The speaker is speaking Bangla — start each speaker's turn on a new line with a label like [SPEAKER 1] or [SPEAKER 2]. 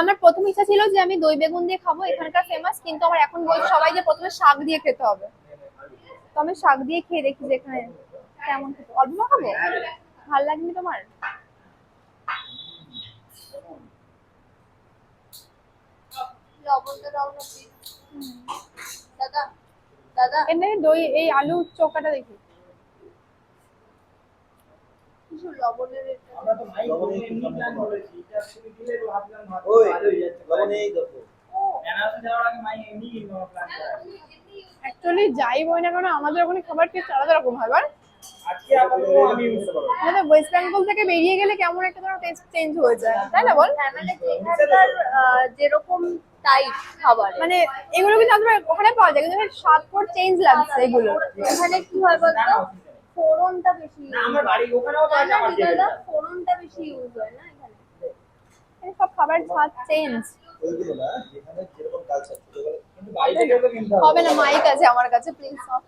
[SPEAKER 1] আমার প্রথম ইচ্ছা ছিল যে আমি দই বেগুন দিয়ে খাব এখানকার ফেমাস কিন্তু আমার এখন বলছে সবাই যে প্রথমে শাক দিয়ে খেতে হবে। তো আমি শাক দিয়ে খেয়ে দেখি যে এখানে কেমন খেতে। অল্প মাখাবো ভালো লাগেনি তোমার?
[SPEAKER 2] লবণটা দাও না দাদা দাদা।
[SPEAKER 1] এর দই এই আলু দেখি।
[SPEAKER 2] কিছু লবণের
[SPEAKER 1] অ্যাকচুয়ালি যাই বই না কেন আমাদের ওখানে খাবার টেস্ট আলাদা রকম হয় আমাদের ওয়েস্ট বেঙ্গল থেকে বেরিয়ে গেলে কেমন একটা ধরো টেস্ট চেঞ্জ হয়ে যায় তাই না বল?
[SPEAKER 2] মানে যেরকম টাইপ খাবার।
[SPEAKER 1] মানে এগুলো কিন্তু আমাদের ওখানে পাওয়া যায় কিন্তু স্বাদ পর চেঞ্জ লাগছে এগুলো।
[SPEAKER 2] এখানে কি হয় বলতো। ফোড়নটা বেশি
[SPEAKER 3] না আমার বাড়ি ওখানেও
[SPEAKER 2] দাদা?
[SPEAKER 3] জায়গা
[SPEAKER 2] ফোড়নটা বেশি ইউজ হয় না?
[SPEAKER 1] খাবার স্বাদ চেঞ্জ হবে না মাইক আছে আমার কাছে প্লিজ দাও।